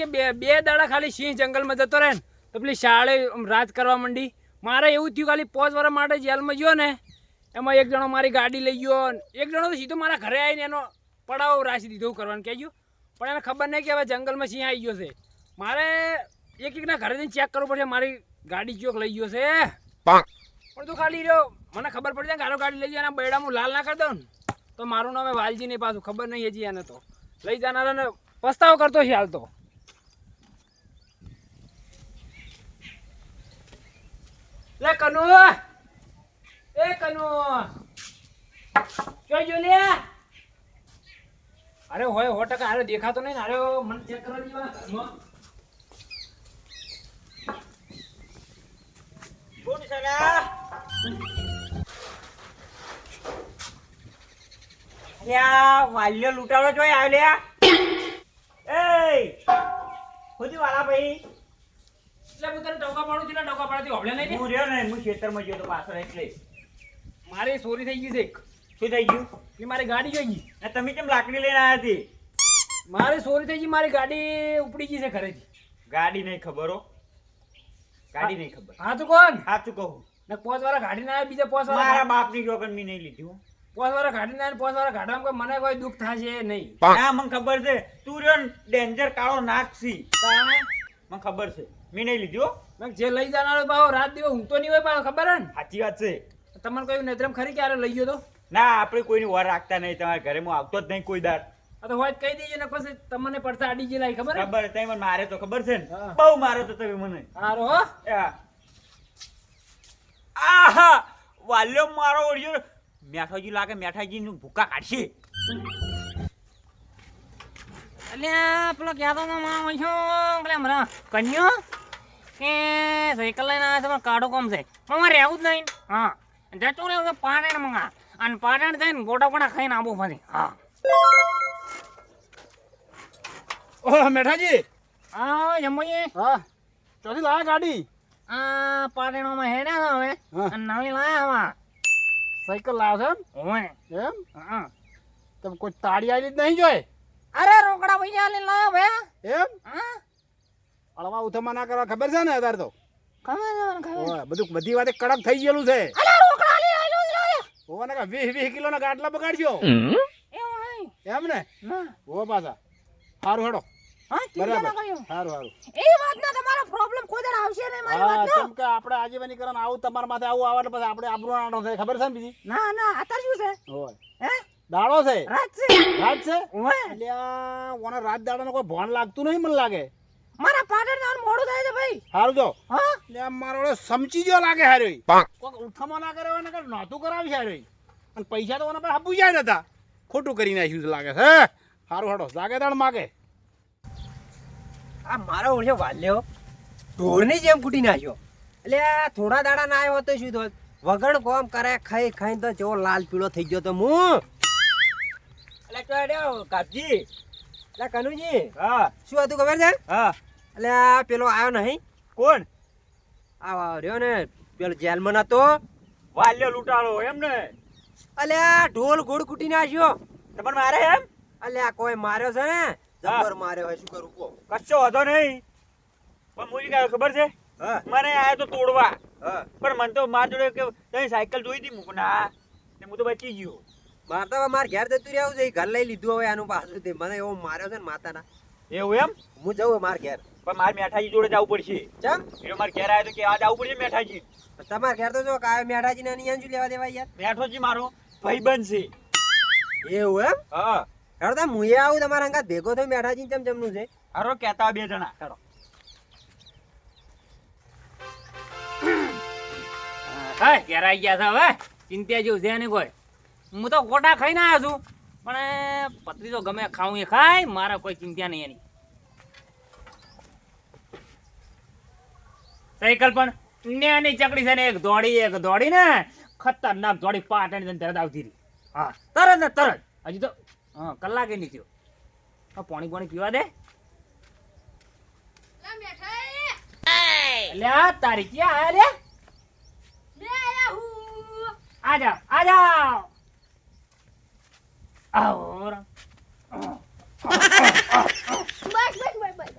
કે બે બે દાડા ખાલી સિંહ જંગલમાં જતો રહે ને તો પેલી શાળે રાત રાજ કરવા માંડી. મારે એવું થયું ખાલી પોચ વર્ષ માટે જેલમાં ગયો ને એમાં એક જણો મારી ગાડી લઈ ગયો એક જણો તો સીધો મારા ઘરે આવીને એનો પડાવ રાશી દીધો કરવાનું કહેજો. પણ એને ખબર નહીં કે હવે જંગલમાં સિંહ આવી ગયો છે. મારે એક એકના ઘરે જઈને ચેક કરવું પડશે મારી ગાડી ચોક લઈ ગયો છે. પણ તું ખાલી રહ્યો મને ખબર પડી જાય ગારો ગાડી લઈ જાય એના બૈડા હું લાલ ના કરી દઉં ને તો મારું નામ વાલજી નહીં પાછું ખબર નહીં હજી એને તો. લઈ જનારાને પસ્તાવો કરતો છે હાલ તો. લે કનુ એ કનુ લે અરે હોય હો ટકા અરે દેખાતો નહીં અરે મને ચેક કરવા દીવા કોણ સલા અલ્યા વાલ્યો લૂંટાડો જોઈ આવ્યો લ્યા. એ ખુદી વાલા ભાઈ. એટલે હું તને ટોકા પાડું છું ટોકા પાડતી હોભળે નહીં ને? હું રહ્યો ને હું ખેતરમાં ગયો તો પાછળ એટલે મારી ચોરી થઈ ગઈ છે શું થઈ ગયું? એ મારી ગાડી જોઈ ગઈ. તમે કેમ લાકડી લઈને આવ્યા હતી? મારી ચોરી થઈ ગઈ મારી ગાડી ઉપડી ગઈ છે ઘરેથી. ગાડી નહીં ખબર હો. ગાડી નહીં ખબર. હા તું કોણ? સાચું કહું. ને વાળા ગાડી ના બીજા મારા વાળા બાપની જોગન મેં નહીં લીધી હો. પોસ વાળા ગાડી ના આવે વાળા ગાડામાં કોઈ મને કોઈ દુઃખ થશે નહીં. હા મને ખબર છે. તું રહ્યો ને ડેન્જર કાળો છી મને ખબર છે. મેં નહીં લીધી હો. જે લઈ જનારો પાછો રાત દિવસ ઊંઘતો નહીં હોય પાછો ખબર હે ને? સાચી વાત છે. તમને કોઈ નજરમ ખરી ક્યારે લઈ ગયો તો? ના આપણે કોઈની વાર રાખતા નહીં. તમારા ઘરે હું આવતો જ નહીં કોઈ દાર આ તો હોય કહી દેજો ને પછી તમને પડતા આડી ગયેલા ખબર ખબર તઈ મને મારે તો ખબર છે ને. બહુ મારો તો તમે મને. હારો હો. આહા વાલ્યો મારો ઓડિયો મેઠાજી લાગે મેઠાજી નું ભૂકા કાઢશે. અલ્યા પેલો ક્યાં તો મારા છો પેલા હમણાં કન્યો. કે સાયકલ લઈને આવે તમારે કાઢો કોમ છે. પણ મારે રહેવું જ નહીં. હા જતું રહેવું પાટણ મંગા અને પાટણ થઈને ગોટા ગોટા ખાઈને આવું ફરી. હા. ઓહ મેઠાજી. હા જમોઈએ. હા. ચોથી લાયા ગાડી? આ પાટણમાં હેડ્યા હવે. અને નવી લાયા હવા. સાયકલ લાવ્યો ઓય છે એમ? હા. તમે કોઈ તાળી આવી જ નહીં જોઈ અરે રોકડા પૈસા લઈને લાયા ભાઈ. એમ? હા. અળવા ઉથમા ના કરવા ખબર છે ને અત્યારે તો? બધું બધી વાતે કડક થઈ ગયેલું છે. વીસ વીસ કિલો ના ગાટલા બગાડજો એમ ને? ઓ પાછા. સારું હેડો. હા બરાબર. સારું સારું એ વાતના તમારો પ્રોબ્લેમ કોઈ દર આવશે નહીં મારી હા વાતનો? કેમ કે આપણે આજીવની કરવાનું આવું તમારા માથે આવું આવે પછી આપણે આબરૂ થાય ખબર છે ને બીજી? ના ના અત્યારે શું છે? હે? દાડો છે? રાત છે. રાત છે? ઓય. અલ્યા ઓને રાત દાડાનો કોઈ ભણ લાગતું નહીં મને લાગે. મારા પાટણ જવાનું મોડું થાય છે ભાઈ. હારું જો. હા? લે મારો સમજી ગયો લાગે હાર્યો કોક ઉઠામો ના કરે ને કર નહોતું કરાવી હારે. અને પૈસા તો ઓના પર આપું જાય નતા ખોટું કરી નાખ્યું છે લાગે છે સારું હાડો લાગે તાણ માગે. આ મારો ઓળખ્યો વાલ્યો. ઢોરની જેમ કૂટી નાખ્યો. એટલે આ થોડા દાડા ના આવ્યો તો શું થયું? વગર કોમ કરે ખાઈ ખાઈ તો જેવો લાલ પીળો થઈ ગયો તો હું. એટલે તો અડ્યો કનુજી. હા. શું હતું ખબર છે? હા. એટલે આ પેલો આવ્યો નહીં. કોણ? આ રહ્યો ને. પેલો જેલમાં નતો. વાલ્યો લૂંટાળો એમ ને? અલે આ ઢોલ ગોળ કૂટી નાખ્યો તમને મારે એમ? અલે આ કોઈ માર્યો છે ને? જબર માર્યો હોય શું કરું કો કશો વાંધો નહીં. પણ મુજી કાંઈ ખબર છે? મને આયા તો તોડવા. પણ મને તો માર જોડે કે સાયકલ જોઈ હતી મૂક ના ને હું તો બચી ગયો. મારે તો મારે ઘેર જતું રહ્યું છે ઘર લઈ લીધું હવે આનું પાછું તે. મને એવો માર્યો છે ને માતાના. એવું એમ? હું જવું માર ઘેર. પણ મારે મેઠાજી જોડે જવું પડશે. ચમ? એટલે મારે ઘેર આવ્યો તો કે આ જવું પડશે મેઠાજી. તમારે ઘેર તો જો કાય મેઠાજી ને અહીંયા શું લેવા દેવા યાર. મેઠોજી મારો ભાઈબંધ છે. એવું એમ? હા. હેડો તા મુએ આવું તમારા અંગાત ભેગો થયો મેઠાજી ચમ ચમનું છે? હારો કહેતા બે જણા. હેડો. હા ઘેર આવી ગયા છે હવે? ચિંતા જેવું છે ને કોઈ? હું તો ગોટા ખાઈને આવ્યો છું. પણ પતરી તો ગમે ખાવું એ ખાય મારે કોઈ ચિંતા નહીં એની. સાયકલ પણ નેની ચકડી છે ને એક દોડી એક દોડી ને ખતરનાક દોડી પાટણ જઈને તરત આવતી રહી. હા. તરત ને તરત. હજી તો હા કલાકે નહીં થયો. હા પાણી પાણી પીવા દે. અલ્યા તારી ક્યાં આયા લે આજા જાઓ. રા. બસ બસ બસ બસ.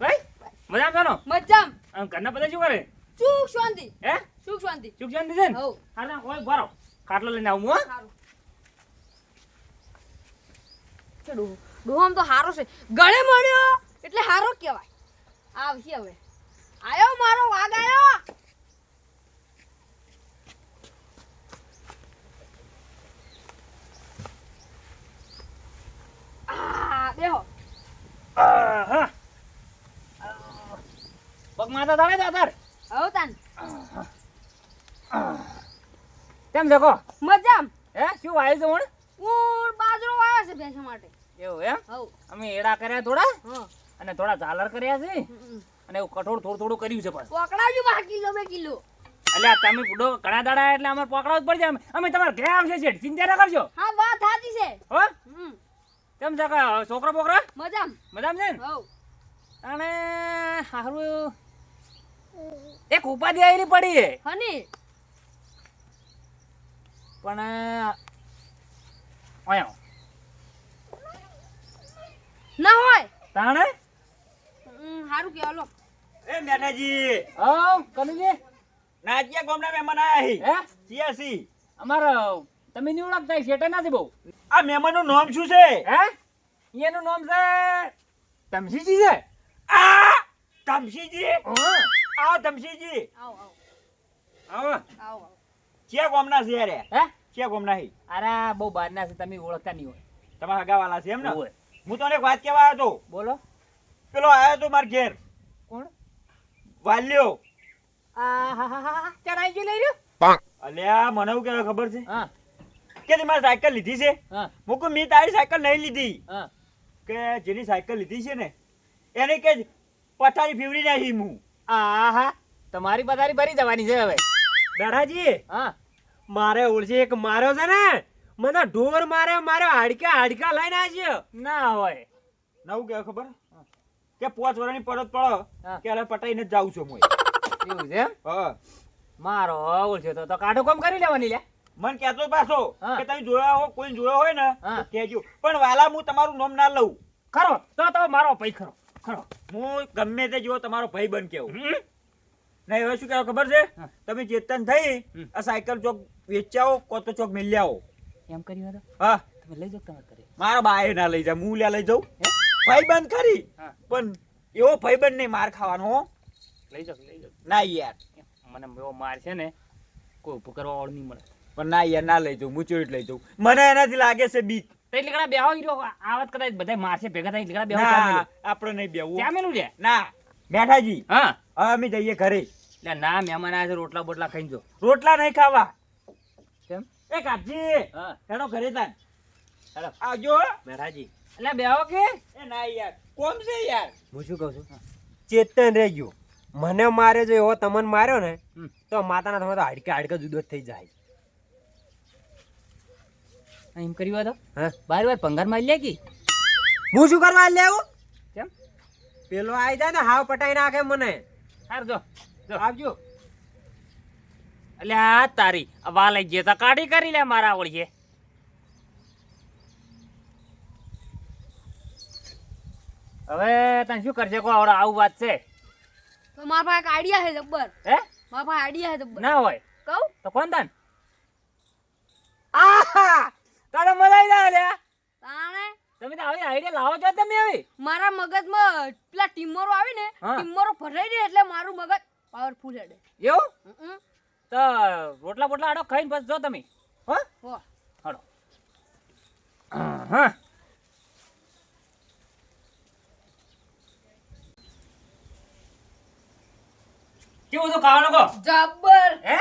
ભાઈ મજામાં છો મજામ આમ ઘરના બધા શું કરે? સુખ શાંતિ. હે? સુખ શાંતિ. સુખ શાંતિ છે ને? હા ભરો. ખાટલો લઈને આવું હું. હો? સારું ચડો ડોહમ તો હારો છે. ગળે મળ્યો એટલે હારો કહેવાય. આવશે હવે. આયો મારો વાગ આયો આ બેહો. પગમાં તો તારે દાદર હવ તાન. કેમ દેખો? મજામ. હે શું વાય છે હું હું બાજરો વાયો છે ભેંસો માટે. એવું એમ? હવ. અમે એડા કર્યા થોડા? હા. અને થોડા ઝાલર કર્યા છે? અને એવું કઠોળ થોડું થોડું કર્યું છે પણ. પકડાવજો બા કિલો બે કિલો. એટલે તમે બુડો ઘણા દાડા એટલે અમારે પકડાવ જ પડશે. અમે અમે તમારે ઘરે આવશે છે ચિંતા ના કરજો. હા વાત સાચી છે. હો? હમ. કેમ છે કે છોકરા બોકરા? મજામ. મજામ છે ને? અને હારું એક ઉપાધિ આવેલી પડી છે હની? પણ ઓયો ના હોય. તાણે? હારું કે હાલો. એ મેઠાજી હા કનુજી. નાચિયા ગામના મહેમાન આયા હે. હી? સિયાસી અમાર તમે નહીં ઓળખતા શેઠા નથી બહુ. આ મહેમાનનું નામ શું છે? હે? એનું નામ છે તમસીજી છે? આ તમસીજી હા. આવો તમસીજી આવો. આવો આવો. ક્યાં ગોમના છે અરે હે? ક્યાં ગોમના છે? અરે બહુ બહારના છે તમે ઓળખતા નહીં હોય. તમારા હગાવાલા છે એમ ને? હોય. હું તમને એક વાત કહેવા આવ્યો હતો. બોલો. પેલો આવ્યો તો માર ઘેર. કોણ? વાલ્યો. આ હા હા હા ચરાઈ ગઈ લઈ રહ્યો અલ્યા મને એવું કહેવાય ખબર છે? હા. કે મારી સાયકલ લીધી છે? હા. કહું મેં તારી સાયકલ નહીં લીધી. હા. કે જેની સાયકલ લીધી છે ને એને કે પથારી ફીવડી નાખી હું. આ હા તમારી પથારી ભરી જવાની છે હવે. દાદાજી હા. મારે ઓળશે એક માર્યો છે ને. મને ઢોર મારે મારે હાડકા હાડકા લઈને આવ્યો. ના હોય. નવું કે ખબર? કે પોચ વર્ષની પરત પડો. કે હવે પટાઈને જ જાઉં છું હું એવું છે હા. મારો તો તો કાઢો કામ કરી લેવાની લે મન કહેતો પાછો કે તમે જોયા હો કોઈ જોયો હોય ને. કહેજો. પણ વાલા હું તમારું નામ ના લઉં. ખરો તો તો મારો ભાઈ ખરો ખરો. હું ગમે તે જો તમારો ભાઈ બન કેવું. નહીં હવે શું કહેવાય ખબર છે? તમે ચેતન થઈ આ સાયકલ ચોક વેચાવો કો તો ચોક મિલ આવો એમ કરી હતો હા. તમે લઈ જાઓ તમે કરી? મારા બાએ ના લઈ જાય હું લ્યા લઈ જાઉં. ભાઈ બંધ ખરી. પણ એવો ભાઈ બંધ નહીં માર ખાવાનો લઈ જાઓ લઈ જાઓ. ના યાર. મને એવો માર છે ને કોઈ ઉભું કરવા વાળું નહીં મળે. પણ ના યાર ના લઈ જાઉં હું લઈ જાઉં મને એનાથી લાગે છે બીક. એટલે કડા બેહો હીરો વાત કદાચ બધા મારશે ભેગા થાય એટલે બેહો આપણે નહીં બેવું ત્યાં મેનું છે? ના મેઠાજી હા. હવે અમે જઈએ ઘરે. એટલે ના મહેમાન આવે છે રોટલા બોટલા ખાઈ જો. રોટલા નહીં ખાવા. કેમ? એ કાપજી હેડો ઘરે તાન. હેડો. આવજો દાદાજી એટલે બેહો કે? એ ના યાર. કોમ છે યાર? હું શું કહું છું? ચેતન રહી ગયો મને મારે જો એવો તમને માર્યો ને તો માતાના તમે તો હાડકા હાડકા જુદો જ થઈ જાય. એમ કર્યું હતો હા? બાર વાર પંગાર મારી લે કી? હું શું કરવા લેવું કેમ? પેલો આવી જાય ને હાવ પટાઈ નાખે મને. હાર જો જો. આવજો. એટલે આ તારી આ વા લઈ જતા કાઢી કરી લે મારા ઓળીએ હવે તને શું કરશે કો આવડે આવું વાત છે? તો મારા પાસે એક આઈડિયા છે જબ્બર. હે? મારા પાસે આઈડિયા છે જબ્બર. ના હોય. કહું? તો કોણ તાન આહા! તારે મજા આવી જાય લ્યા તાણે? તમે તો આવી આઈડિયા લાવો છો તમે આવી. મારા મગજમાં પેલા ટીમરો આવી ને. ટીમરો ભરાઈ દે એટલે મારું મગજ પાવરફુલ હેડે. એવું? તો રોટલા બોટલા આડો ખાઈને બસ જો તમે. હો? હો. હાડો. હા કેવું તો ખાવાનું કહો? જબ્બર. હે?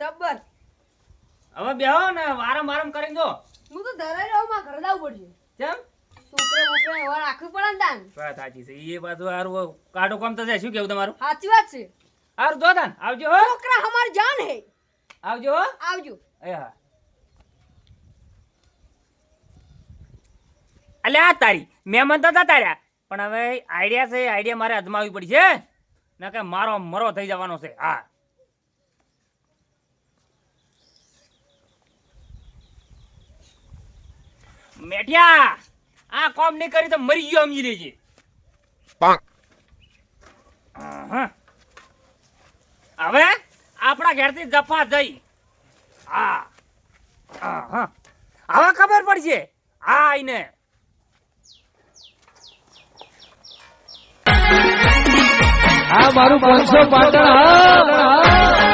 જબ્બર. હવે બેહો ને વારમ વારમ કરીને જો. હું તો ધરાઈ રહ્યો માં ઘર જવું પડશે. કેમ? છોકરે બોકરે એવા રાખવી પડે ને તાન. વાત સાચી છે. એ બાજુ હારું કાઢો કામ થશે શું કેવું તમારું? સાચી વાત છે. હારું જો તાન. આવજો હો. છોકરા અમાર જાન હે. આવજો હો. આવજો. એ હા. અલ્યા આ તારી મહેમાન તો હતા તાર્યા પણ હવે આઈડિયા છે આઈડિયા મારે અજમાવી પડી છે. ના કે મારો મરો થઈ જવાનો છે. હા. મેઠિયા આ કોમ નહીં કરી તો મરી ગયો સમજી લેજે. હવે આપણા ઘેરથી જફા જઈ. હા. હા હવે ખબર પડશે. હા આઈને. મારું પાંચસો પાટણ હા.